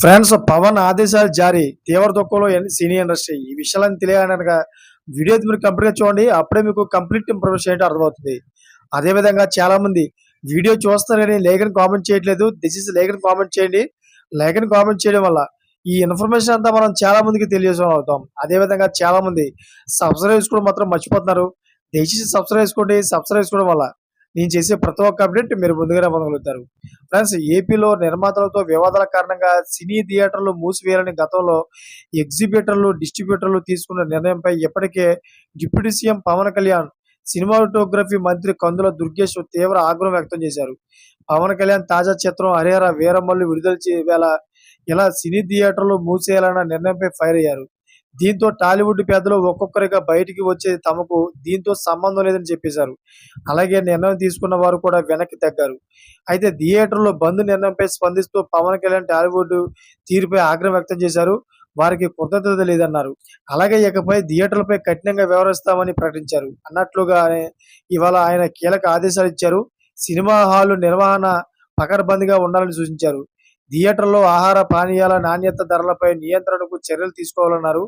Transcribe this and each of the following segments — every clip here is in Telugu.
ఫ్రెండ్స్ పవన్ ఆదేశాలు జారీ. తీవ్ర దుఃఖంలో సినీ ఇండస్ట్రీ? ఈ విషయాలను తెలియాలనక వీడియో మీరు కంప్లీట్గా చూడండి. అప్పుడే మీకు కంప్లీట్ ఇన్ఫర్మేషన్ ఏంటో అర్థమవుతుంది. అదే విధంగా వీడియో చూస్తారు కానీ లేఖని కామెంట్ చేయట్లేదు. దిస్ ఇస్ లేఖను కామెంట్ చేయండి. లేఖను కామెంట్ చేయడం వల్ల ఈ ఇన్ఫర్మేషన్ అంతా మనం చాలా మందికి తెలియజేసిన అవుతాం. అదే విధంగా సబ్స్క్రైబ్ చేసుకోవడం మాత్రం మర్చిపోతున్నారు. దయచేసి సబ్స్క్రైబ్ చేసుకోండి. సబ్స్క్రైబ్ చేసుకోవడం వల్ల నేను చేసే ప్రతి ఒక్క అప్డేట్ మీరు ముందుగానే పొందగలుగుతారు ఫ్రెండ్స్ ఏపీలో నిర్మాతలతో వివాదాల కారణంగా సినీ థియేటర్లు మూసివేయాలని గతంలో ఎగ్జిబిటర్లు డిస్ట్రిబ్యూటర్లు తీసుకున్న నిర్ణయంపై ఇప్పటికే deputy CM Pawan Kalyan cinematography మంత్రి కందుల దుర్గేష్ తీవ్ర ఆగ్రహం వ్యక్తం చేశారు. పవన్ కళ్యాణ్ తాజా చిత్రం హరిహర వీరమల్లు విడుదల చేయవేళ ఇలా సినీ థియేటర్లు మూసేయాలన్న నిర్ణయంపై ఫైర్ అయ్యారు. దీంతో టాలీవుడ్ పెద్దలు ఒక్కొక్కరిగా బయటికి వచ్చేది తమకు దీంతో సంబంధం లేదని చెప్పేశారు. అలాగే నిర్ణయం తీసుకున్న వారు కూడా వెనక్కి తగ్గారు. అయితే థియేటర్లో బంద్ నిర్ణయంపై స్పందిస్తూ పవన్ కళ్యాణ్ టాలీవుడ్ తీరుపై ఆగ్రహం వ్యక్తం చేశారు. వారికి కృతజ్ఞత లేదన్నారు అలాగే ఇకపై థియేటర్లపై కఠినంగా వ్యవహరిస్తామని ప్రకటించారు. అన్నట్లుగానే ఇవాళ ఆయన కీలక ఆదేశాలు ఇచ్చారు. సినిమా హాలు నిర్వహణ పకడ్బందీగా ఉండాలని సూచించారు. థియేటర్లో ఆహార పానీయాల నాణ్యత ధరలపై నియంత్రణకు చర్యలు తీసుకోవాలన్నారు.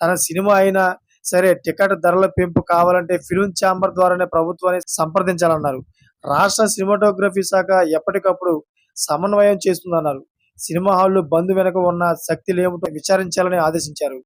తన సినిమా అయినా సరే టికెట్ ధరల పెంపు కావాలంటే ఫిల్మ్ ఛాంబర్ ద్వారానే ప్రభుత్వాన్ని సంప్రదించాలన్నారు. రాష్ట్ర సినిమాటోగ్రఫీ శాఖ ఎప్పటికప్పుడు సమన్వయం చేస్తుందన్నారు. సినిమా హాళ్ళు బంద్ వెనుక ఉన్న శక్తులేమిటో విచారించాలని ఆదేశించారు.